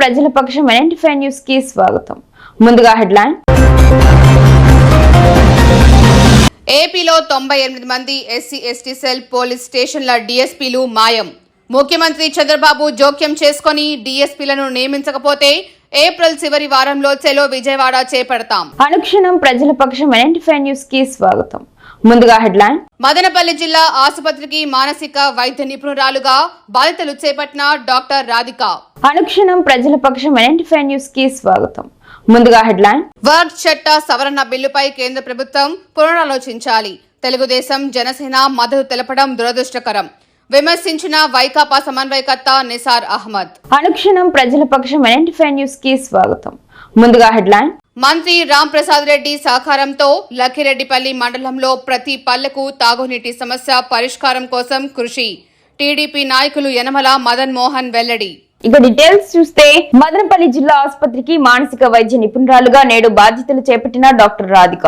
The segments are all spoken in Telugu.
ప్రజల పక్షం ఎన్ఎంటిఫై న్యూస్కి స్వాగతం. ముందుగా హెడ్లైన్. ఏపీలో తొంభై ఎనిమిది మంది ఎస్సీ ఎస్టీ సెల్ పోలీస్ స్టేషన్ల డీఎస్పీలు మాయం. ముఖ్యమంత్రి చంద్రబాబు జోక్యం చేసుకొని డీఎస్పీలను నియమించకపోతే ఏప్రిల్ చివరి వారంలో చెలో విజయవాడ చేపడతాం. అనుక్షణం ప్రజల పక్షం ఎన్ఎంటిఫై న్యూస్కి స్వాగతం. ముందుగా హెడ్లైన్. మదనపల్లి జిల్లా ఆసుపత్రికి మానసిక వైద్య నిపుణురాలుగా బాధితులు చేపట్టిన డాక్టర్ రాధిక. అనుక్షణం ప్రజల పక్షం ఎన్ఎంటిఫై న్యూస్కి స్వాగతం. ముందుగా హెడ్లైన్. వర్క్ చట్ట సవరణ బిల్లుపై కేంద్ర ప్రభుత్వం పునరాలోచించాలి. తెలుగుదేశం జనసేన మద్దతు తెలపడం దురదృష్టకరం. విమర్శించిన వైకాపా సమన్వయకర్త నిసార్ అహ్మద్. అనుక్షణం ప్రజల పక్షం ఎన్ఎంటిఫై న్యూస్కి స్వాగతం. ముందుగా హెడ్లైన్. మంత్రి రామ్ ప్రసాద్ రెడ్డి సహకారంతో లక్కిరెడ్డిపల్లి మండలంలో ప్రతి పల్లెకు తాగునీటి సమస్య పరిష్కారం కోసం కృషి. టీడీపీ నాయకులు యనమల మదన్ మోహన్ వెల్లడి. ఇక డీటెయిల్స్ చూస్తే మదనపల్లి జిల్లా ఆసుపత్రికి మానసిక వైద్య నిపుణురాలుగా నేడు బాధ్యతలు చేపట్టిన డాక్టర్ రాధిక.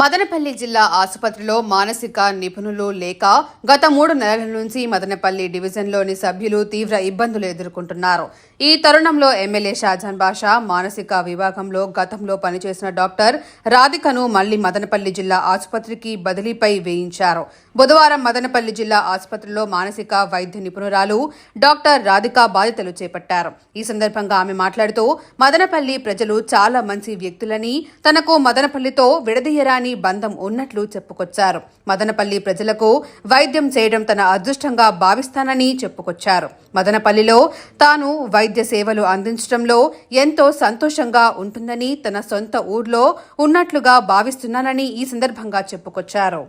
మదనపల్లి జిల్లా ఆసుపత్రిలో మానసిక నిపుణులు లేక గత మూడు నెలల నుంచి మదనపల్లి డివిజన్లోని సభ్యులు తీవ్ర ఇబ్బందులు ఎదుర్కొంటున్నారు. ఈ తరుణంలో ఎమ్మెల్యే షాజాన్ బాషా మానసిక విభాగంలో గతంలో పనిచేసిన డాక్టర్ రాధికను మళ్ళీ మదనపల్లి జిల్లా ఆసుపత్రికి బదిలీపై వేయించారు. బుధవారం మదనపల్లి జిల్లా ఆసుపత్రిలో మానసిక వైద్య నిపుణురాలు డాక్టర్ రాధిక బాధ్యతలు చేపట్టారు. ఈ సందర్భంగా ఆమె మాట్లాడుతూ మదనపల్లి ప్రజలు చాలా మంచి వ్యక్తులని తనకు మదనపల్లితో విడదీయరాని బంధం ఉన్నట్లు చెప్పుకొచ్చారు. మదనపల్లి ప్రజలకు వైద్యం చేయడం తన అదృష్టంగా భావిస్తానని చెప్పుకొచ్చారు. మదనపల్లిలో తాను వైద్య సేవలు అందించడంలో ఎంతో సంతోషంగా ఉంటుందని తన సొంత ఊర్లో ఉన్నట్లుగా భావిస్తున్నానని ఈ సందర్భంగా చెప్పుకొచ్చారు.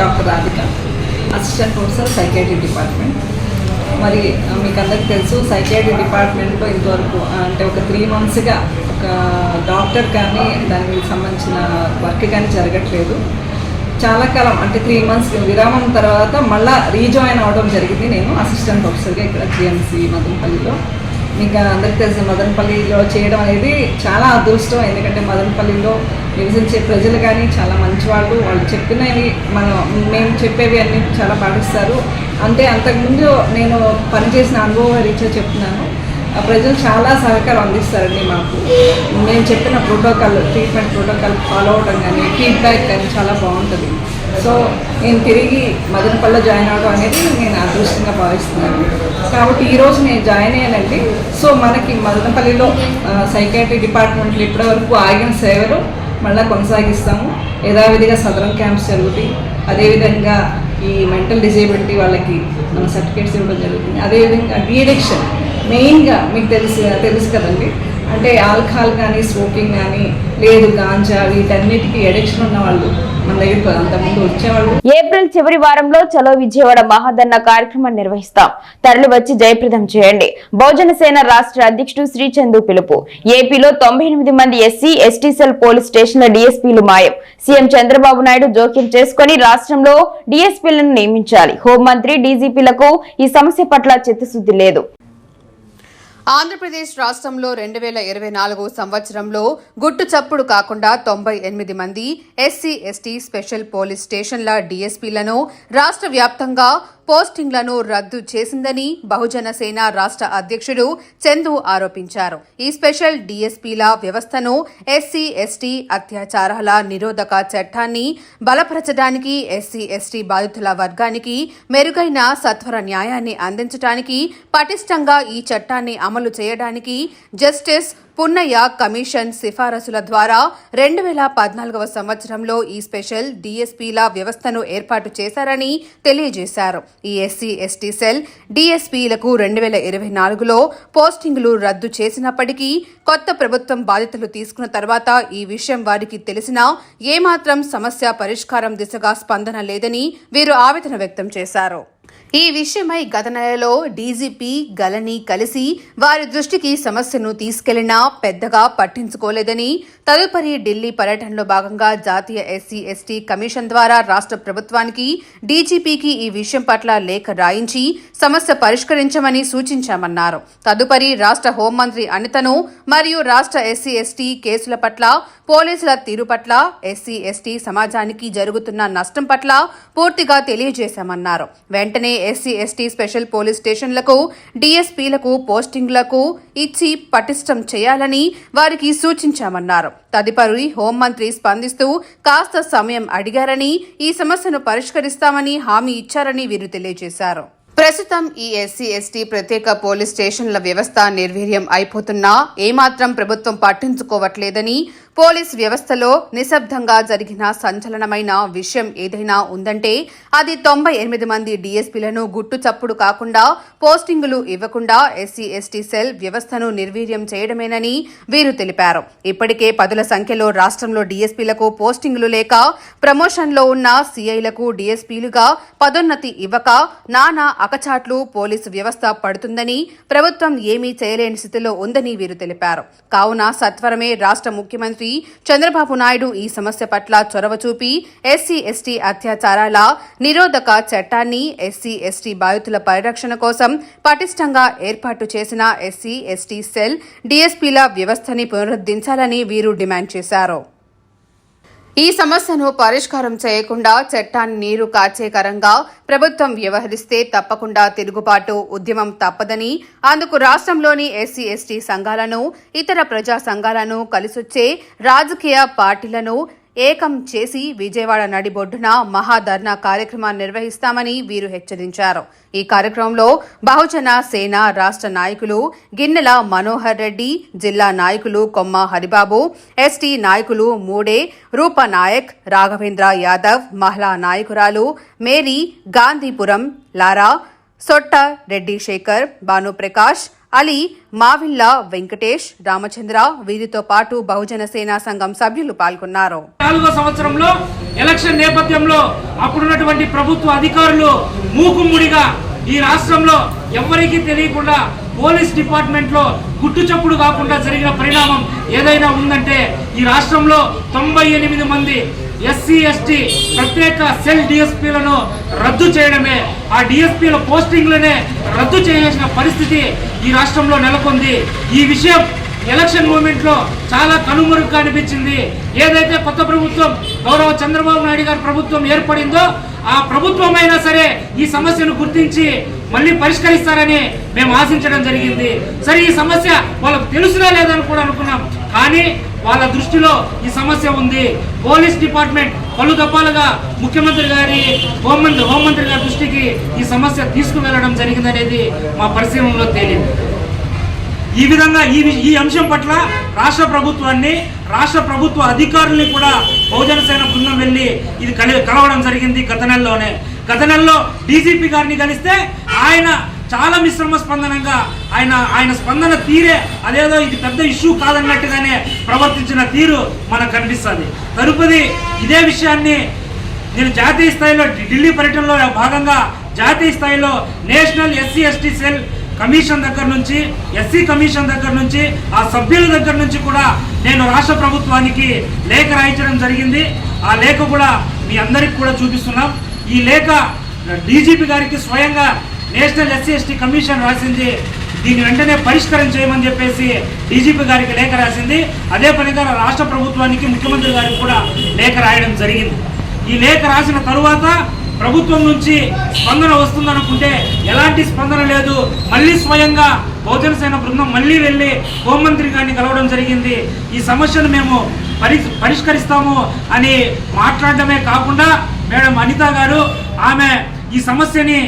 Doctor Radhika assistant professor psychiatry department. మరి మీకు అందరికీ తెలుసు సైకాట్రీ డిపార్ట్మెంట్లో ఇంతవరకు అంటే ఒక త్రీ మంత్స్గా ఒక డాక్టర్ కానీ దానికి సంబంధించిన వర్క్ కానీ జరగట్లేదు. చాలా కాలం అంటే త్రీ మంత్స్ విరామం తర్వాత మళ్ళా రీజాయిన్ అవ్వడం జరిగింది. నేను అసిస్టెంట్ ప్రొఫెసర్గా ఇక్కడ జిఎంసి మదనపల్లిలో. ఇంకా అందరికీ తెలిసిన మదనపల్లిలో చేయడం అనేది చాలా అదృష్టం. ఎందుకంటే మదనపల్లిలో నివసించే ప్రజలు కానీ చాలా మంచివాళ్ళు. వాళ్ళు చెప్పినవి మనం మేము చెప్పేవి అన్నీ చాలా పాటిస్తారు. అంటే అంతకుముందు నేను పనిచేసిన అనుభవ రీత్యా చెప్తున్నాను. ప్రజలు చాలా సహకారం అందిస్తారండి మాకు. మేము చెప్పిన ప్రోటోకాల్ ట్రీట్మెంట్ ప్రోటోకాల్ ఫాలో అవడం కానీ ఫీడ్బ్యాక్ కానీ చాలా బాగుంటుంది. సో నేను తిరిగి మదనపల్లిలో జాయిన్ అవడం అనేది నేను అదృష్టంగా భావిస్తున్నాను. కాబట్టి ఈరోజు నేను జాయిన్ అయ్యానండి. సో మనకి మదనపల్లిలో సైకాట్రీ డిపార్ట్మెంట్లో ఇప్పటివరకు ఆగిన సేవలు మళ్ళీ కొనసాగిస్తాము. యథావిధిగా సదరం క్యాంప్స్ జరుగుతాయి. అదేవిధంగా ఈ మెంటల్ డిజేబిలిటీ వాళ్ళకి మన సర్టిఫికేట్స్ ఇవ్వడం జరుగుతుంది. అదేవిధంగా డీఎడిక్షన్ మెయిన్గా మీకు తెలుసు తెలుసు కదండి. అంటే ఆల్కహాల్ కానీ స్మోకింగ్ కానీ లేదు గాంజా వీటన్నిటికీ ఎడిక్షన్ ఉన్న వాళ్ళు మన దగ్గరికి అంతకుముందు వచ్చేవాళ్ళు. ఏప్రిల్ చివరి వారంలో చలో విజయవాడ మహాదన్న కార్యక్రమం నిర్వహిస్తాం. తరలి వచ్చి జయప్రదం చేయండి. బహుజన సేన రాష్ట్ర అధ్యక్షుడు శ్రీచందు పిలుపు. ఏపీలో తొంభై మంది ఎస్సీ ఎస్టీ సెల్ పోలీస్ స్టేషన్ల డీఎస్పీలు మాయం. సీఎం చంద్రబాబు నాయుడు జోక్యం చేసుకుని రాష్ట్రంలో డీఎస్పీలను నియమించాలి. హోంమంత్రి డీజీపీలకు ఈ సమస్య పట్ల చిత్తశుద్ధి లేదు. ఆంధ్రప్రదేశ్ రాష్ట్రంలో రెండు వేల ఇరవై నాలుగు సంవత్సరంలో గుట్టు చప్పుడు కాకుండా తొంభై ఎనిమిది మంది ఎస్సీ ఎస్టీ స్పెషల్ పోలీస్ స్టేషన్ల డీఎస్పీలను రాష్ట్ర వ్యాప్తంగా పోస్టింగ్లను రద్దు చేసిందని బహుజన సేన రాష్ట్ర అధ్యక్షుడు చందు ఆరోపించారు. ఈ స్పెషల్ డీఎస్పీల వ్యవస్థను ఎస్సీ ఎస్టీ అత్యాచారాల నిరోధక చట్టాన్ని బలపరచడానికి ఎస్సీ ఎస్టీ బాధితుల వర్గానికి మెరుగైన సత్వర న్యాయాన్ని అందించడానికి పటిష్టంగా ఈ చట్టాన్ని అమలు చేయడానికి జస్టిస్ పున్నయ్య కమిషన్ సిఫారసుల ద్వారా రెండు వేల పద్నాలుగవ సంవత్సరంలో ఈ స్పెషల్ డీఎస్పీల వ్యవస్థను ఏర్పాటు చేశారని తెలియజేశారు. ఈ ఎస్సీ ఎస్టీ సెల్ డీఎస్పీలకు రెండు వేల ఇరవై నాలుగులో పోస్టింగులు రద్దు చేసినప్పటికీ కొత్త ప్రభుత్వం బాధ్యతలు తీసుకున్న తర్వాత ఈ విషయం వారికి తెలిసినా ఏమాత్రం సమస్య పరిష్కారం దిశగా స్పందన లేదని వీరు ఆవేదన వ్యక్తం చేశారు. ఈ విషయమై గత నెలలో డీజీపీ గలని కలిసి వారి దృష్టికి సమస్యను తీసుకెళ్ళినా పెద్దగా పట్టించుకోలేదని తదుపరి ఢిల్లీ పర్యటనలో భాగంగా జాతీయ ఎస్సీ ఎస్టీ కమిషన్ ద్వారా రాష్ట్ర ప్రభుత్వానికి డీజీపీకి ఈ విషయం పట్ల లేఖ రాయించి సమస్య పరిష్కరించమని సూచించామన్నారు. తదుపరి రాష్ట్ర హోంమంత్రి అనితను మరియు రాష్ట్ర ఎస్సీ ఎస్టీ కేసుల పట్ల పోలీసుల తీరు పట్ల ఎస్సీ ఎస్టీ సమాజానికి జరుగుతున్న నష్టం పట్ల పూర్తిగా తెలియజేశామన్నారు. వెంటనే ఎస్సీ ఎస్టీ స్పెషల్ పోలీస్ స్టేషన్లకు డీఎస్పీలకు పోస్టింగ్లకు ఇచ్చి పటిష్టం చేయాలని వారికి సూచించామన్నారు. తదుపరి హోంమంత్రి స్పందిస్తూ కాస్త సమయం అడిగారని ఈ సమస్యను పరిష్కరిస్తామని హామీ ఇచ్చారని వీరు తెలియజేశారు. ప్రస్తుతం ఈ ఎస్సీ ఎస్టీ ప్రత్యేక పోలీస్ స్టేషన్ల వ్యవస్థ నిర్వీర్యం అయిపోతున్నా ఏమాత్రం ప్రభుత్వం పట్టించుకోవట్లేదని పోలీస్ వ్యవస్థలో నిశ్శబ్దంగా జరిగిన సంచలనమైన విషయం ఏదైనా ఉందంటే అది తొంభై ఎనిమిది మంది డీఎస్పీలను గుట్టు చప్పుడు కాకుండా పోస్టింగులు ఇవ్వకుండా ఎస్సీ ఎస్టీ సెల్ వ్యవస్థను నిర్వీర్యం చేయడమేనని వీరు తెలిపారు. ఇప్పటికే పదుల సంఖ్యలో రాష్ట్రంలో డీఎస్పీలకు పోస్టింగులు లేక ప్రమోషన్లో ఉన్న సీఐలకు డీఎస్పీలుగా పదోన్నతి ఇవ్వక నానా అకచాట్లు పోలీసు వ్యవస్థ పడుతుందని ప్రభుత్వం ఏమీ చేయలేని స్థితిలో ఉందని వీరు తెలిపారు. కావున సత్వరమే రాష్ట్ర ముఖ్యమంత్రి చంద్రబాబు నాయుడు ఈ సమస్య పట్ల చొరవ చూపి ఎస్సీ ఎస్టీ అత్యాచారాల నిరోధక చట్టాన్ని ఎస్సీ ఎస్టీ బాధితుల పరిరక్షణ కోసం పటిష్టంగా ఏర్పాటు చేసిన ఎస్సీ ఎస్టీ సెల్ డీఎస్పీల వ్యవస్థని పునరుద్ధరించాలని వీరు డిమాండ్ చేశారు. ఈ సమస్యను పరిష్కారం చేయకుండా చట్టాన్ని నీరు కాచేకరంగా ప్రభుత్వం వ్యవహరిస్తే తప్పకుండా తిరుగుబాటు ఉద్యమం తప్పదని అందుకు రాష్ట్రంలోని ఎస్సీ ఎస్టీ సంఘాలను ఇతర ప్రజా సంఘాలను కలిసొచ్చే రాజకీయ పార్టీలను ఏకం చేసి విజయవాడ నడిబొడ్డున మహాధర్నా కార్యక్రమాన్ని నిర్వహిస్తామని వీరు హెచ్చరించారు. ఈ కార్యక్రమంలో బహుజన సేన రాష్ట్ర నాయకులు గిన్నెల మనోహర్ రెడ్డి జిల్లా నాయకులు కొమ్మ హరిబాబు ఎస్టీ నాయకులు మూడే రూపనాయక్ రాఘవేంద్ర యాదవ్ మహిళా నాయకురాలు మేరీ గాంధీపురం లారా సొట్ట రెడ్డి శేఖర్ భానుప్రకాష్ అలీ మావిల్లా వెంకటేష్ రామచంద్ర వీరితో పాటు బహుజన సేనా సంఘం సభ్యులు పాల్గొన్నారు. నాలుగో సంవత్సరంలో ఎలక్షన్ నేపథ్యంలో అప్పుడున్నటువంటి ప్రభుత్వ అధికారులు మూకుమ్ముడిగా ఈ రాష్ట్రంలో ఎవరికీ తెలియకుండా పోలీస్ డిపార్ట్మెంట్లో గుట్టుచప్పుడు కాకుండా జరిగిన పరిణామం ఏదైనా ఉందంటే ఈ రాష్ట్రంలో తొంభై ఎనిమిది మంది ఎస్సీ ఎస్టీ ప్రత్యేక సెల్ డిఎస్పీలను రద్దు చేయడమే ఆ డిఎస్పీల పోస్టింగ్లనే రద్దు చేయాల్సిన పరిస్థితి ఈ రాష్ట్రంలో నెలకొంది. ఈ విషయం ఎలక్షన్ మూమెంట్లో చాలా కనుమరుగ్గా అనిపించింది. ఏదైతే కొత్త ప్రభుత్వం గౌరవ చంద్రబాబు నాయుడు గారి ప్రభుత్వం ఏర్పడిందో ఆ ప్రభుత్వం అయినా సరే ఈ సమస్యను గుర్తించి మళ్ళీ పరిష్కరిస్తారని మేము ఆశించడం జరిగింది. సరే ఈ సమస్య వాళ్ళకు తెలుసురా లేదని కూడా అనుకున్నాం. కానీ వాళ్ళ దృష్టిలో ఈ సమస్య ఉంది. పోలీస్ డిపార్ట్మెంట్ పలు దప్పాలుగా ముఖ్యమంత్రి గారి హోంమంత్రి హోంమంత్రి గారి దృష్టికి ఈ సమస్య తీసుకువెళ్ళడం జరిగిందనేది మా పరిశీలనలో తేలింది. ఈ విధంగా ఈ ఈ అంశం పట్ల రాష్ట్ర ప్రభుత్వాన్ని రాష్ట్ర ప్రభుత్వ అధికారుల్ని కూడా బహుజన సేన బృందం వెళ్ళి ఇది కలి కలవడం జరిగింది గత నెలలోనే. గత నెలలో డీజీపీ గారిని కలిస్తే ఆయన చాలా మిశ్రమ స్పందనంగా ఆయన ఆయన స్పందన తీరే అదేదో ఇది పెద్ద ఇష్యూ కాదన్నట్టుగానే ప్రవర్తించిన తీరు మనకు కనిపిస్తుంది. తదుపరి ఇదే విషయాన్ని నేను జాతీయ స్థాయిలో ఢిల్లీ పర్యటనలో భాగంగా జాతీయ స్థాయిలో national SC ST cell commission దగ్గర నుంచి ఎస్సీ కమిషన్ దగ్గర నుంచి ఆ సభ్యుల దగ్గర నుంచి కూడా నేను రాష్ట్ర ప్రభుత్వానికి లేఖ రాయించడం జరిగింది. ఆ లేఖ కూడా మీ అందరికి కూడా చూపిస్తున్నాం. ఈ లేఖ డీజీపీ గారికి స్వయంగా నేషనల్ ఎస్సీ ఎస్టీ కమిషన్ రాసింది. దీన్ని వెంటనే పరిష్కారం చేయమని చెప్పేసి డీజీపీ గారికి లేఖ రాసింది. అదే పనిగా రాష్ట్ర ప్రభుత్వానికి ముఖ్యమంత్రి గారికి కూడా లేఖ రాయడం జరిగింది. ఈ లేఖ రాసిన తరువాత ప్రభుత్వం నుంచి స్పందన వస్తుందనుకుంటే ఎలాంటి స్పందన లేదు. మళ్ళీ స్వయంగా బహుజన సేన బృందం మళ్ళీ వెళ్ళి హోంమంత్రి గారిని కలవడం జరిగింది. ఈ సమస్యను మేము పరి పరిష్కరిస్తాము అని మాట్లాడడమే కాకుండా మేడం అనిత గారు ఆమె ఈ సమస్యని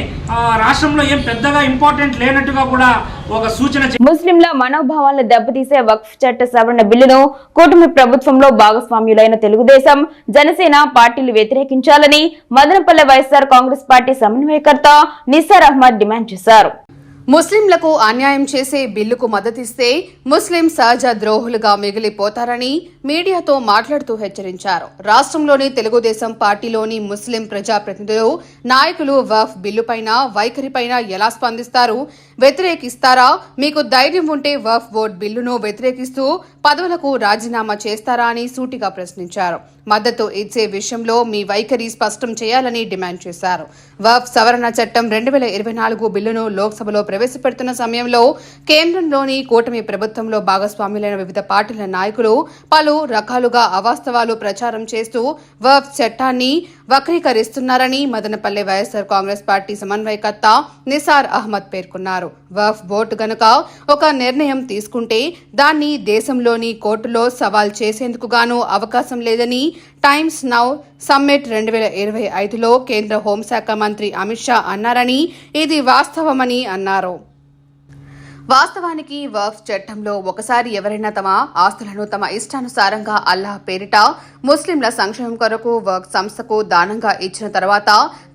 రాష్ట్రంలో ఏం పెద్దగా ఇంపార్టెంట్ లేనట్టుగా కూడా ఒక సూచన ముస్లింల మనోభావాలను దెబ్బతీసే వక్ఫ్ చట్ట సవరణ బిల్లును కూటమి ప్రభుత్వంలో భాగస్వామ్యులైన తెలుగుదేశం జనసేన పార్టీలు వ్యతిరేకించాలని మదనపల్లె వైఎస్ఆర్ కాంగ్రెస్ పార్టీ సమన్వయకర్త నిస్సార్ అహ్మద్ డిమాండ్ చేశారు. ముస్లింలకు అన్యాయం చేసే బిల్లుకు మద్దతిస్తే ముస్లిం సహజ ద్రోహులుగా మిగిలిపోతారని మీడియాతో మాట్లాడుతూ హెచ్చరించారు. రాష్ట్రంలోని తెలుగుదేశం పార్టీలోని ముస్లిం ప్రజాప్రతినిధులు నాయకులు వఫ్ బిల్లుపైన వైఖరిపైన ఎలా స్పందిస్తారు? వ్యతిరేకిస్తారా? మీకు ధైర్యం ఉంటే వఫ్ బోర్డు బిల్లును వ్యతిరేకిస్తూ పదవులకు రాజీనామా చేస్తారా అని సూటిగా ప్రశ్నించారు. మద్దతు ఇచ్చే విషయంలో మీ వైఖరి స్పష్టం చేయాలని డిమాండ్ చేశారు. వఫ్ సవరణ చట్టం రెండు వేల ఇరవై నాలుగు బిల్లును లోక్సభలో ప్రవేశపెడుతున్న సమయంలో కేంద్రంలోని కూటమి ప్రభుత్వంలో భాగస్వాములైన వివిధ పార్టీల నాయకులు పలు రకాలుగా అవాస్తవాలు ప్రచారం చేస్తూ వఫ్ చట్టాన్ని వక్రీకరిస్తున్నారని మదనపల్లె వైఎస్సార్ కాంగ్రెస్ పార్టీ సమన్వయకర్త నిసార్ అహ్మద్ పేర్కొన్నారు. వఫ్ బోర్డు గనుక ఒక నిర్ణయం తీసుకుంటే దాన్ని దేశంలోని కోర్టులో సవాల్ చేసేందుకు గాను అవకాశం లేదని టైమ్స్ నౌ సమ్మిట్ రెండు వేల ఇరవై ఐదులో కేంద్ర హోంశాఖ మంత్రి అమిత్ షా అన్నారని ఇది వాస్తవమని అన్నారు. వాస్తవానికి వక్ఫ్ చట్టంలో ఒకసారి ఎవరైనా తమ ఆస్తులను తమ ఇష్టానుసారంగా అల్లాహ్ పేరిట ముస్లింల సంక్షేమం కొరకు వక్ఫ్ సంస్థకు దానంగా ఇచ్చిన తర్వాత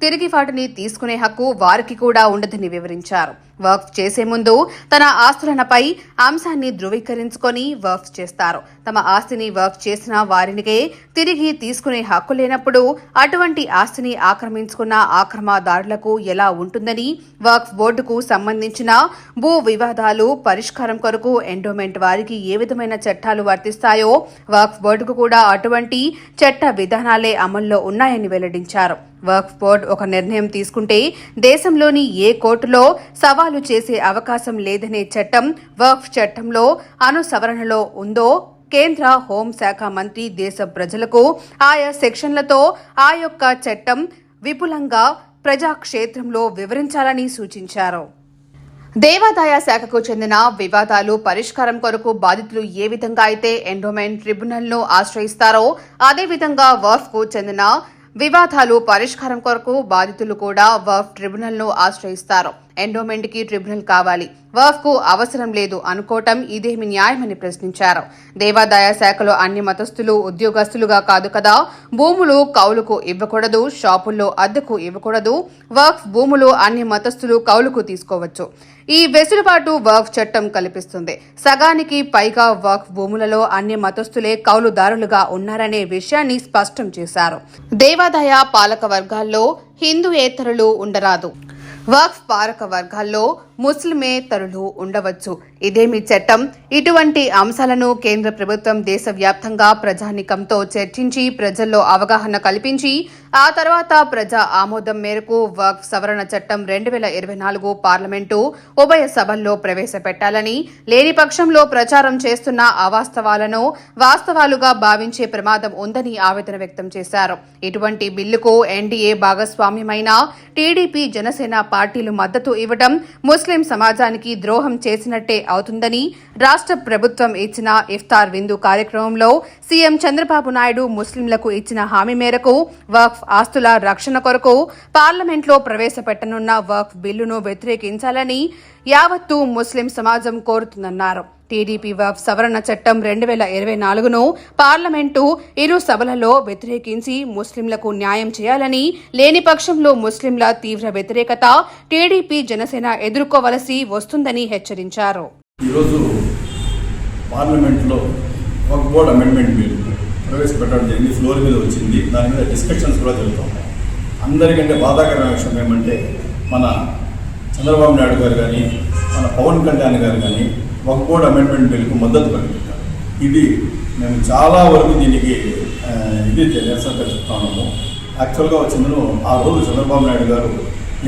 తిరిగి వాటిని తీసుకునే హక్కు వారికి కూడా ఉండదని వివరించారు. వర్క్ చేసే ముందు తన ఆస్తులనపై అంశాన్ని ధృవీకరించుకొని వర్క్ చేస్తారు. తమ ఆస్తిని వర్క్ చేసిన వారినికే తిరిగి తీసుకునే హక్కు లేనప్పుడు అటువంటి ఆస్తిని ఆక్రమించుకున్న ఆక్రమదారులకు ఎలా ఉంటుందని వర్క్ బోర్డుకు సంబంధించిన భూ వివాదాలు పరిష్కారం కొరకు ఎండోమెంట్ వారికి ఏ విధమైన చట్టాలు వర్తిస్తాయో వర్క్ బోర్డుకు కూడా అటువంటి చట్ట విధానాలే అమల్లో ఉన్నాయని వెల్లడించారు. వర్క్ బోర్డ్ ఒక నిర్ణయం తీసుకుంటే దేశంలోని ఏ కోర్టులో సవాలు చేసే అవకాశం లేదనే చట్టం వక్ఫ్ చట్టంలో అనుసవరణలో ఉందో కేంద్ర హోంశాఖ మంత్రి దేశ ప్రజలకు ఆయా సెక్షన్లతో ఆ యొక్క చట్టం విపులంగా ప్రజాక్షేత్రంలో వివరించాలని సూచించారు. దేవాదాయ శాఖకు చెందిన వివాదాలు పరిష్కారం కొరకు బాధితులు ఏ విధంగా అయితే ఎండోమెంట్ ట్రిబ్యునల్ను ఆశ్రయిస్తారో అదేవిధంగా వర్ఫ్కు చెందిన వివాదాలు పరిష్కారం కొరకు బాధితులు కూడా వర్ఫ్ ట్రిబ్యునల్ను ఆశ్రయిస్తారు. ఎండోమెంట్కి ట్రిబ్యునల్ కావాలి. వర్ఫ్కు అవసరం లేదు అనుకోవటం ఇదేమి న్యాయమని ప్రశ్నించారు. దేవాదాయ శాఖలో అన్ని మతస్థులు ఉద్యోగస్తులుగా కాదు కదా భూములు కౌలుకు ఇవ్వకూడదు షాపుల్లో అద్దెకు ఇవ్వకూడదు వర్ఫ్ భూములు అన్ని మతస్థులు కౌలుకు తీసుకోవచ్చు. ఈ వెసులుబాటు వర్ఫ్ చట్టం కల్పిస్తుంది. సగానికి పైగా వర్ఫ్ భూములలో అన్ని మతస్థులే కౌలుదారులుగా ఉన్నారనే విషయాన్ని స్పష్టం చేశారు. దేవాదాయ పాలక వర్గాల్లో హిందూయేతరులు ఉండరాదు. వక్ఫ్ పారక వర్గాల్లో ముస్లిమేతరులు ఉండవచ్చు. ఇదేమి చట్టం. ఇటువంటి అంశాలను కేంద్ర ప్రభుత్వం దేశవ్యాప్తంగా ప్రజానికంతో చర్చించి ప్రజల్లో అవగాహన కల్పించి ఆ తర్వాత ప్రజా ఆమోదం మేరకు వక్ఫ్ సవరణ చట్టం రెండు వేల ఇరవై నాలుగు పార్లమెంటు ఉభయ సభల్లో ప్రవేశపెట్టాలని లేని పక్షంలో ప్రచారం చేస్తున్న అవాస్తవాలను వాస్తవాలుగా భావించే ప్రమాదం ఉందని ఆవేదన వ్యక్తం చేశారు. ఇటువంటి బిల్లుకు ఎన్డీఏ భాగస్వామ్యమైన టీడీపీ జనసేన పార్టీలు మద్దతు ఇవ్వడం ముస్లిం సమాజానికి ద్రోహం చేసినట్టే అవుతుందని రాష్ట్ర ప్రభుత్వం ఇచ్చిన ఇఫ్తార్ విందు కార్యక్రమంలో సీఎం చంద్రబాబు నాయుడు ముస్లింలకు ఇచ్చిన హామీ మేరకు వక్ఫ్ ఆస్తుల రక్షణ కొరకు పార్లమెంట్లో ప్రవేశపెట్టనున్న వక్ఫ్ బిల్లును వ్యతిరేకించాలని యావత్తు ముస్లిం సమాజం కోరుతుందన్నారు. టీడీపీ వక్ఫ్ సవరణ చట్టం రెండు వేల ఇరవై నాలుగును పార్లమెంటు ఇరు సభలలో వ్యతిరేకించి ముస్లింలకు న్యాయం చేయాలని లేని పక్షంలో ముస్లింల తీవ్ర వ్యతిరేకత టీడీపీ జనసేన ఎదుర్కోవలసి వస్తుందని హెచ్చరించారు. ఈరోజు పార్లమెంట్లో ఒక బోర్డ్ అమెండ్మెంట్ బిల్ ప్రవేశపెట్టడం జరిగింది ఫ్లోర్ మీద వచ్చింది. దాని మీద డిస్కషన్స్ కూడా జరుగుతాయి అందరికంటే బాధాకరమైన విషయం ఏమంటే మన చంద్రబాబు నాయుడు గారు కానీ మన పవన్ కళ్యాణ్ గారు కానీ ఒక బోర్డ్ అమెండ్మెంట్ బిల్కు మద్దతు పలికింటారు ఇది మేము చాలా వరకు దీనికి ఇది నిరసనగా చెప్తా యాక్చువల్గా వచ్చిందను ఆ రోజు చంద్రబాబు నాయుడు గారు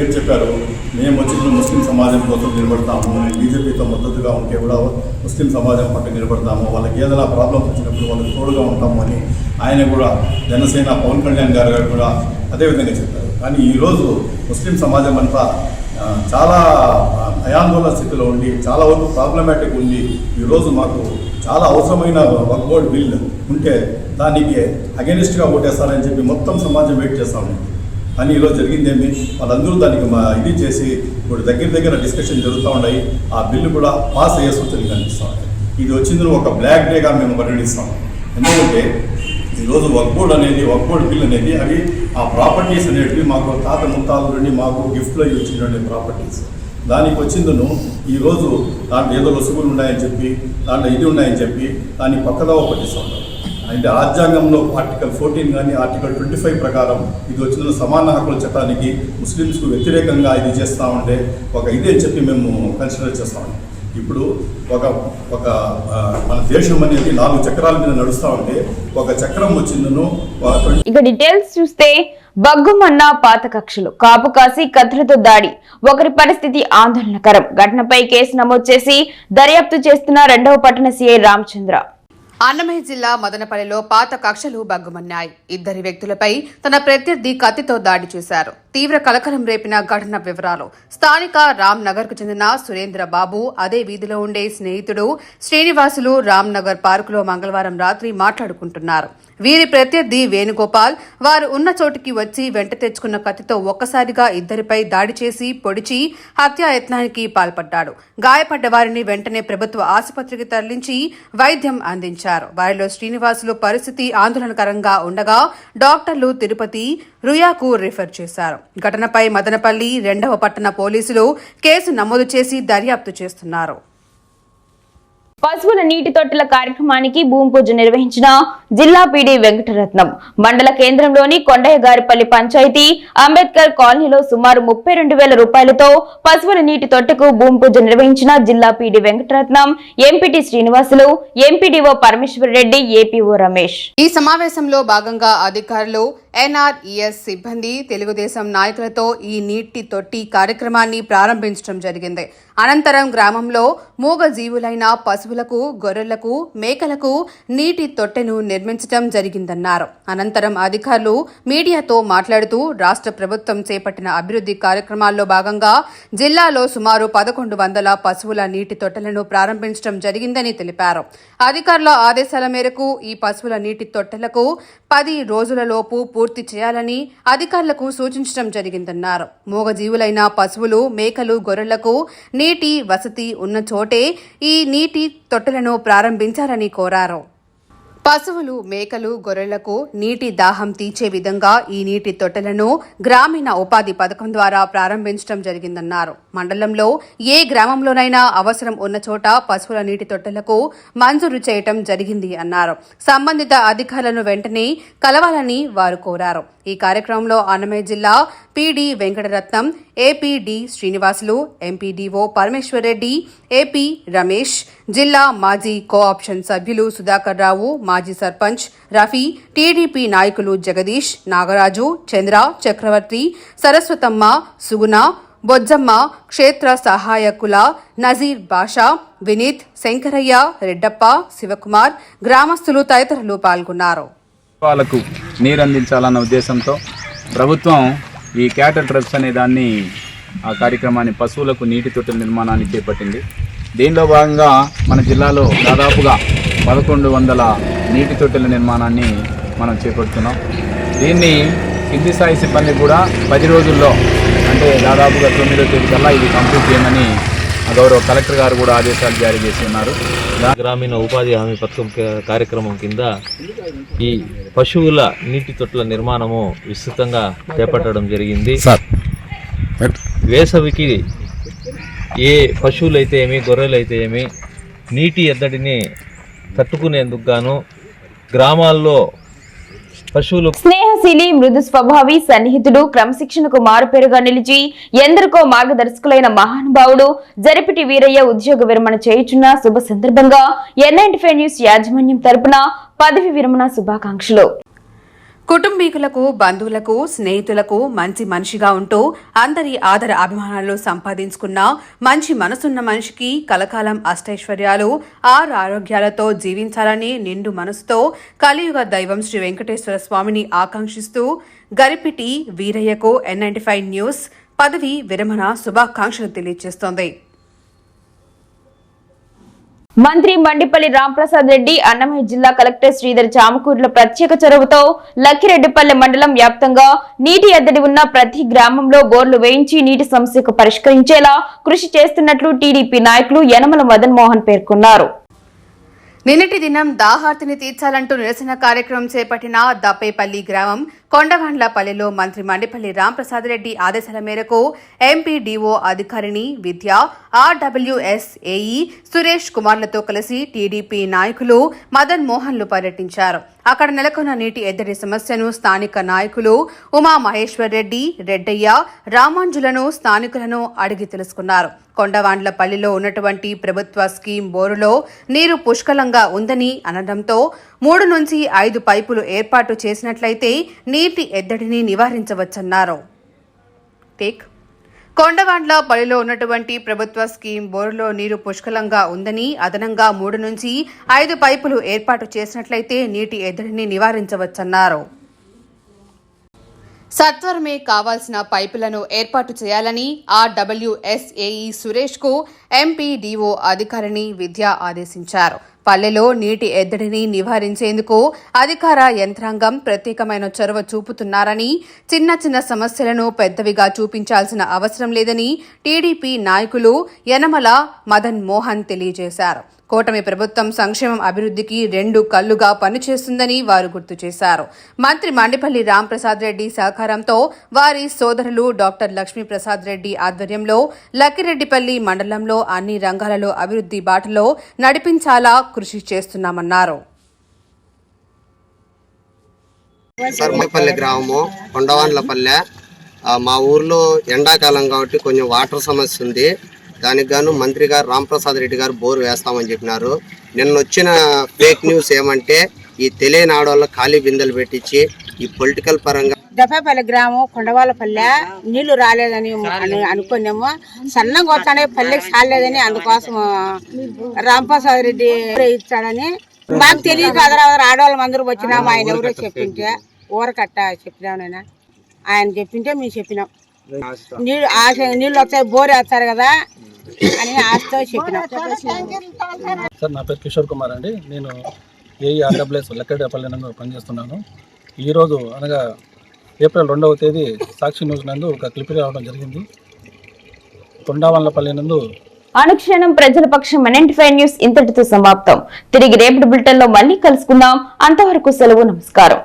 ఏం చెప్పారు? మేము వచ్చిన ముస్లిం సమాజం కోసం నిలబడతాము బీజేపీతో మద్దతుగా ఉంటే కూడా ముస్లిం సమాజం పట్ల నిలబడతాము వాళ్ళకి ఏదైనా ప్రాబ్లమ్స్ వచ్చినప్పుడు వాళ్ళకి తోడుగా ఉంటాము అని ఆయన కూడా జనసేన పవన్ కళ్యాణ్ గారు గారు కూడా అదేవిధంగా చెప్పారు. కానీ ఈరోజు ముస్లిం సమాజం అంతా చాలా అయాందోళన స్థితిలో ఉండి చాలా వరకు ప్రాబ్లమాటిక్ ఉంది ఈరోజు మాకు చాలా అవసరమైన వర్క్ బోర్డ్ బిల్ ఉంటే దానికి అగెనిస్ట్గా ఓటేస్తారని చెప్పి మొత్తం సమాజం వెయిట్ చేస్తా ఉంది. కానీ ఈరోజు జరిగిందేమి వాళ్ళందరూ దానికి మా ఇది చేసి ఇప్పుడు దగ్గర దగ్గర డిస్కషన్ జరుగుతూ ఉన్నాయి. ఆ బిల్లు కూడా పాస్ అయ్యే సూచనలు కనిపిస్తూ ఉన్నాయి ఇది వచ్చింది ఒక బ్లాక్ డేగా మేము పరిగణిస్తాం. ఎందుకంటే ఈరోజు వర్క్ బోర్డ్ అనేది వర్క్ బోర్డ్ బిల్ అనేది అవి ఆ ప్రాపర్టీస్ అనేటివి మాకు తాత ముత్తాల నుండి మాకు గిఫ్ట్లో ఇచ్చినటువంటి ప్రాపర్టీస్ దానికి వచ్చిందను ఈరోజు దాంట్లో ఏదో లొసుగులు ఉన్నాయని చెప్పి దాంట్లో ఇది ఉన్నాయని చెప్పి దాన్ని పక్కదో పట్టిస్తుంటారు అంటే రాజ్యాంగంలో ఆర్టికల్ ఫోర్టీన్ కానీ ఆర్టికల్ ట్వంటీ ఫైవ్ ప్రకారం ఇది వచ్చిన సమాన హక్కుల చట్టానికి ముస్లిమ్స్కు వ్యతిరేకంగా ఇది చేస్తూ ఉంటే ఒక ఇది అని చెప్పి మేము కన్సిడర్ చేస్తా ఇప్పుడు ఒక ఒక మన దేశం అనేది నాలుగు చక్రాల మీద నడుస్తూ ఉంటే ఒక చక్రం వచ్చిందను ఇక డీటెయిల్స్ చూస్తే బగ్గుమన్న పాత కక్షలు కాపు కాసి కత్తులతో దాడి ఒకరి పరిస్థితి ఆందోళనకరం. ఘటనపై కేసు నమోదు చేసి దర్యాప్తు చేస్తున్న రెండవ పట్టణ సీఐ రామచంద్ర. అన్నమయ్య జిల్లా మదనపల్లిలో పాత కక్షలు బగ్గుమన్నాయి. ఇద్దరి వ్యక్తులపై తన ప్రత్యర్థి కత్తితో దాడి చేశారు. తీవ్ర కలకలం రేపిన ఘటన వివరాలు. స్థానిక రామ్ నగర్కు చెందిన సురేంద్ర బాబు అదే వీధిలో ఉండే స్నేహితుడు శ్రీనివాసులు రామ్ నగర్ పార్కులో మంగళవారం రాత్రి మాట్లాడుకుంటున్నారు. వీరి ప్రత్యర్థి వేణుగోపాల్. వారు ఉన్న చోటికి వచ్చి వెంట తెచ్చుకున్న కత్తితో ఒక్కసారిగా ఇద్దరిపై దాడి చేసి పొడిచి హత్యాయత్నానికి పాల్పడ్డాడు. గాయపడ్డ వారిని వెంటనే ప్రభుత్వ ఆసుపత్రికి తరలించి వైద్యం అందించారు. వారిలో శ్రీనివాసులు పరిస్థితి ఆందోళనకరంగా ఉండగా డాక్టర్లు తిరుపతి రుయాకు రిఫర్ చేశారు. ఘటనపై మదనపల్లి రెండవ పట్టణ పోలీసులు కేసు నమోదు చేసి దర్యాప్తు చేస్తున్నారు. పశువుల నీటి తొట్టెల కార్యక్రమానికి భూమి పూజ నిర్వహించిన జిల్లా పీడీ వెంకటరత్నం. మండల కేంద్రంలోని కొండయ్యగారిపల్లి పంచాయతీ అంబేద్కర్ కాలనీలో సుమారు ముప్పై రెండు వేల రూపాయలతో పశువుల నీటి తొట్టెకు భూమి పూజ నిర్వహించిన జిల్లా PD Venkataratnam MPT Srinivasulu MPDO Parameshwar Reddy APO Ramesh. ఈ సమావేశంలో భాగంగా అధికారులు ఎన్ఆర్ఈఎస్ సిబ్బంది తెలుగుదేశం నాయకులతో ఈ నీటి తొట్టి కార్యక్రమాన్ని ప్రారంభించడం జరిగింది. అనంతరం గ్రామంలో మూగ జీవులైన పశువులకు గొర్రెలకు మేకలకు నీటి తొట్టెను నిర్మించడం జరిగిందన్నారు. అనంతరం అధికారులు మీడియాతో మాట్లాడుతూ రాష్ట్ర ప్రభుత్వం చేపట్టిన అభివృద్ధి కార్యక్రమాల్లో భాగంగా జిల్లాలో సుమారు పదకొండు వందల పశువుల నీటి తొట్టెలను ప్రారంభించడం జరిగిందని తెలిపారు. అధికారుల ఆదేశాల మేరకు ఈ పశువుల నీటి తొట్టెలకు పది రోజులలోపు పూర్తి చేయాలని అధికారులకు సూచించడం జరిగిందన్నారు. మూగజీవులైన పశువులు మేకలు గొర్రెలకు నీటి వసతి ఉన్న చోటే ఈ నీటి తొట్టెలను ప్రారంభించాలని కోరారు. పశువులు మేకలు గొర్రెలకు నీటి దాహం తీర్చే విధంగా ఈ నీటి తొట్టెలను గ్రామీణ ఉపాధి పథకం ద్వారా ప్రారంభించడం జరిగిందన్నారు. మండలంలో ఏ గ్రామంలోనైనా అవసరం ఉన్న చోట పశువుల నీటి తొట్టెలకు మంజూరు చేయటం జరిగింది అన్నారు. సంబంధిత అధికారులను వెంటనే కలవాలని వారు కోరారు. ఈ కార్యక్రమంలో అన్నమయ్య జిల్లా PD Venkataratnam APD Srinivasulu MPDO Parameshwar Reddy AP Ramesh జిల్లా మాజీ కోఆప్షన్ సభ్యులు సుధాకర్ రావు మాజీ సర్పంచ్ రఫీ టీడీపీ నాయకులు జగదీష్ నాగరాజు చంద్ర చక్రవర్తి సరస్వతమ్మ సుగుణ బొజ్జమ్మ క్షేత్ర సహాయకుల నజీర్ బాషా వినీత్ శంకరయ్య రెడ్డప్ప శివకుమార్ గ్రామస్తులు తదితరులు పాల్గొన్నారు. వాళ్ళకు నీరు అందించాలన్న ఉద్దేశంతో ప్రభుత్వం ఈ క్యాటర్ ట్రస్ట్ అనే దాన్ని ఆ కార్యక్రమాన్ని పశువులకు నీటి తొట్టెల నిర్మాణాన్ని చేపట్టింది. దీనిలో భాగంగా మన జిల్లాలో దాదాపుగా పదకొండు వందల నీటి తొట్టెల నిర్మాణాన్ని మనం చేపడుతున్నాం. దీన్ని కింది స్థాయి సిబ్బంది కూడా పది రోజుల్లో అంటే దాదాపుగా తొమ్మిదో తేదీ కల్లా ఇది కంప్లీట్ చేయమని గౌరవ కలెక్టర్ గారు కూడా ఆదేశాలు జారీ చేసి ఉన్నారు. గ్రామీణ ఉపాధి హామీ పథకం క- కార్యక్రమం కింద ఈ పశువుల నీటి తొట్ల నిర్మాణము విస్తృతంగా చేపట్టడం జరిగింది. వేసవికి ఏ పశువులైతే ఏమి గొర్రెలైతే ఏమి నీటి ఎద్దడిని తట్టుకునేందుకు గాను గ్రామాల్లో పశువులు. స్నేహశీలి మృదు స్వభావి సన్నిహితుడు క్రమశిక్షణకు మారుపేరుగా నిలిచి ఎందరికో మార్గదర్శకులైన మహానుభావుడు జరిపిటి వీరయ్య ఉద్యోగ విరమణ చేయుచున్న శుభ సందర్భంగా ఎన్ఐంటి ఫైవ్ న్యూస్ యాజమాన్యం తరపున పదవి విరమణ శుభాకాంక్షలు. కుటుంబీకులకు బంధువులకు స్నేహితులకు మంచి మనిషిగా ఉంటూ అందరి ఆదర అభిమానాలు సంపాదించుకున్న మంచి మనసున్న మనిషికి కలకాలం అష్టైశ్వర్యాలు ఆరు ఆరోగ్యాలతో జీవించాలని నిండు మనసుతో కలియుగ దైవం శ్రీ వెంకటేశ్వర స్వామిని ఆకాంక్షిస్తూ గరిపిటి వీరయ్యకు ఎన్ న్యూస్ పదవి విరమణ శుభాకాంక్షలు తెలియజేస్తోంది మంత్రి మండిపల్లి రాంప్రసాద్ రెడ్డి అన్నమయ్య జిల్లా కలెక్టర్ శ్రీధర్ చామకూరులో ప్రత్యేక చొరవతో లక్కిరెడ్డిపల్లె మండలం వ్యాప్తంగా నీటి ఎద్దడి ఉన్న ప్రతి గ్రామంలో బోర్లు వేయించి నీటి సమస్యకు పరిష్కరించేలా కృషి చేస్తున్నట్లు టీడీపీ నాయకులు యనమల మదన్ మోహన్ పేర్కొన్నారు. నిన్నటి దినం దాహార్తిని తీర్చాలంటూ నిరసన కార్యక్రమం చేపట్టిన దప్పేపల్లి గ్రామం కొండవాండ్లపల్లిలో మంత్రి మండిపల్లి రాంప్రసాద్ రెడ్డి ఆదేశాల మేరకు ఎంపీడీఓ అధికారిని విద్య ఆర్డబ్ల్యూఎస్ ఏఈ సురేష్ కుమార్లతో కలిసి టీడీపీ నాయకులు మదన్ మోహన్లు పర్యటించారు. అక్కడ నెలకొన్న నీటి ఎద్దడి సమస్యను స్థానిక నాయకులు ఉమా మహేశ్వర్ రెడ్డి రెడ్డయ్య రామాంజులను స్థానికులను అడిగి తెలుసుకున్నారు. కొండవాండ్లపల్లిలో ఉన్నటువంటి ప్రభుత్వ స్కీమ్ బోరులో నీరు పుష్కలంగా ఉందని అనడంతో మూడు నుంచి ఐదు పైపులు ఏర్పాటు చేసినట్లయితే నీటి ఎద్దడిని నివారించవచ్చన్నారు. టేక్. కొండవాండ్ల పల్లిలో ఉన్నటువంటి ప్రభుత్వ స్కీమ్ బోరులో నీరు పుష్కలంగా ఉందని అదనంగా మూడు నుంచి ఐదు పైపులు ఏర్పాటు చేసినట్లయితే నీటి ఎద్దడిని నివారించవచ్చన్నారు. సత్వరమే కావాల్సిన పైపులను ఏర్పాటు చేయాలని ఆర్డబ్ల్యూఎస్ఏఈ సురేష్కు ఎంపీడీఓ అధికారిని విద్య ఆదేశించారు. పల్లెలో నీటి ఎద్దడిని నివారించేందుకు అధికార యంత్రాంగం ప్రత్యేకమైన చొరవ చూపుతున్నారని చిన్న చిన్న సమస్యలను పెద్దవిగా చూపించాల్సిన అవసరం లేదని టీడీపీ నాయకులు యనమల మదన్ మోహన్ తెలియజేశారు. కూటమి ప్రభుత్వం సంక్షేమం అభివృద్ధికి రెండు కళ్ళుగా పనిచేస్తుందని వారు గుర్తు చేశారు. మంత్రి మండిపల్లి రాంప్రసాద్ రెడ్డి సహకారంతో వారి సోదరులు డాక్టర్ లక్ష్మీప్రసాద్ రెడ్డి ఆధ్వర్యంలో లక్కిరెడ్డిపల్లి మండలంలో అన్ని రంగాలలో అభివృద్ధి బాటలో నడిపించాలా కృషి చేస్తున్నామన్నారు. సర్మపల్లి గ్రామము కొండవాన్లపల్లె మా ఊర్లో ఎండాకాలం కాబట్టి కొంచెం వాటర్ సమస్య ఉంది. దానికి గాను మంత్రి గారు రాంప్రసాద్ రెడ్డి గారు బోర్ వేస్తామని చెప్పినారు. నిన్న వచ్చిన ఫేక్ న్యూస్ ఏమంటే ఈ తెలియని ఆడవాళ్ళ ఖాళీ బిందెలు పెట్టించి ఈ పొలిటికల్ పరంగా దఫాపల్లి గ్రామం కొండవాళ్ళపల్లె నీళ్ళు రాలేదని అని అనుకున్నాము. సన్నగా వస్తానే పల్లెకి సాలేదని అందుకోసం రాంప్రసాద్ రెడ్డి ఇచ్చాడని. మాకు తెలియదు కదరా ఆడవాళ్ళం అందరూ వచ్చినాము ఆయన ఎవరో చెప్పింటే ఊరకట్ట చెప్పినాం నేను? ఆయన చెప్పింటే మేము చెప్పినాం. నీళ్ళు ఆశ నీళ్ళు వస్తాయి బోర్ వేస్తారు కదా అని ఆశతో చెప్పినాం. సార్ నా పేరు కిషోర్ కుమార్ అండి. నేను ఏఈ ఆర్డబ్ల్యూఎస్ లెక్కడపల్లి పనిచేస్తున్నాను. ఈరోజు అనగా ఏప్రిల్ రెండవ తేదీ సాక్షి న్యూస్ నందు ఒక క్లిప్ రావడం జరిగింది. కొండావల్లపల్లి నందు అనుక్షణం ప్రజల పక్షం ఫైవ్ న్యూస్ ఇంతటితో సమాప్తం. తిరిగి రేపటి బులెటిన్లో మళ్ళీ కలుసుకుందాం. అంతవరకు సెలవు నమస్కారం.